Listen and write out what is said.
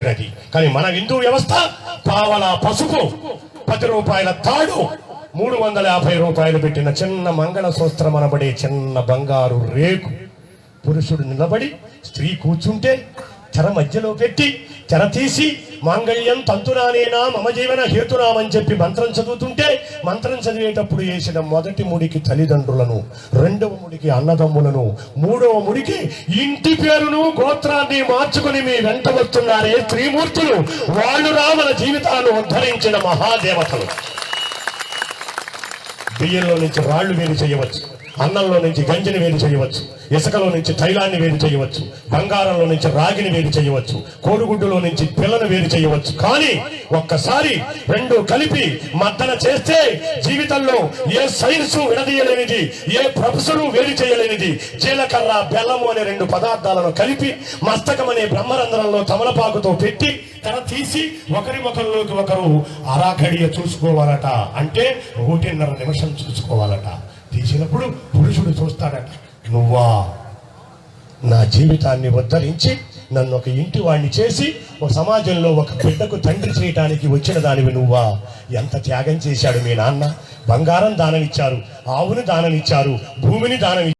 అది కానీ మన హిందూ వ్యవస్థ పావల పసుపు పది రూపాయల తాడు మూడు వందల యాభై రూపాయలు పెట్టిన చిన్న మంగళ సూత్రం అనబడే చిన్న బంగారు రేకు. పురుషుడు నిలబడి స్త్రీ కూర్చుంటే తెర మధ్యలో పెట్టి తెర తీసి మాంగళ్యం తంతునానేనా మమ జీవన హేతునామని చెప్పి మంత్రం చదువుతుంటే మంత్రం చదివేటప్పుడు చేసిన మొదటి ముడికి తల్లిదండ్రులను రెండవ ముడికి అన్నదమ్ములను మూడవ ముడికి ఇంటి పేరును గోత్రాన్ని మార్చుకుని మీ వెంట వస్తున్నారే త్రిమూర్తులు. వాళ్ళు రామల జీవితాలను ఉద్ధరించిన మహాదేవతలు. బియ్యంలో నుంచి రాళ్ళు మీరు చేయవచ్చు. అన్నంలో నుంచి గంజిని వేరు చేయవచ్చు ఇసుకలో నుంచి తైలాన్ని వేరు చేయవచ్చు బంగారంలో నుంచి రాగిని వేరు చేయవచ్చు కోడిగుడ్డులో నుంచి పిల్లను వేరు చేయవచ్చు. కానీ ఒక్కసారి రెండు కలిపి మద్దన చేస్తే జీవితంలో ఏ సైన్స్ విడదీయలేనిది ఏ ప్రొఫెసరు వేరు చేయలేనిది. జీలకర్ర బెల్లము అనే రెండు పదార్థాలను కలిపి మస్తకం అనే బ్రహ్మరంధ్రంలో తమలపాకుతో పెట్టి తన తీసి ఒకరి ఒకరిలోకి ఒకరు అరాఘడియ చూసుకోవాలట. అంటే ఒకటిన్నర నిమిషం చూసుకోవాలట. తీసినప్పుడు పురుషుడు చూస్తాడట నువ్వా? నా జీవితాన్ని ఉద్ధరించి నన్ను ఒక ఇంటి వాణ్ణి చేసి ఒక సమాజంలో ఒక బిడ్డకు తండ్రి చేయటానికి వచ్చిన దానివి నువ్వా? ఎంత త్యాగం చేశాడు మీ నాన్న? బంగారం దానమిచ్చారు ఆవుని దానమిచ్చారు భూమిని దానం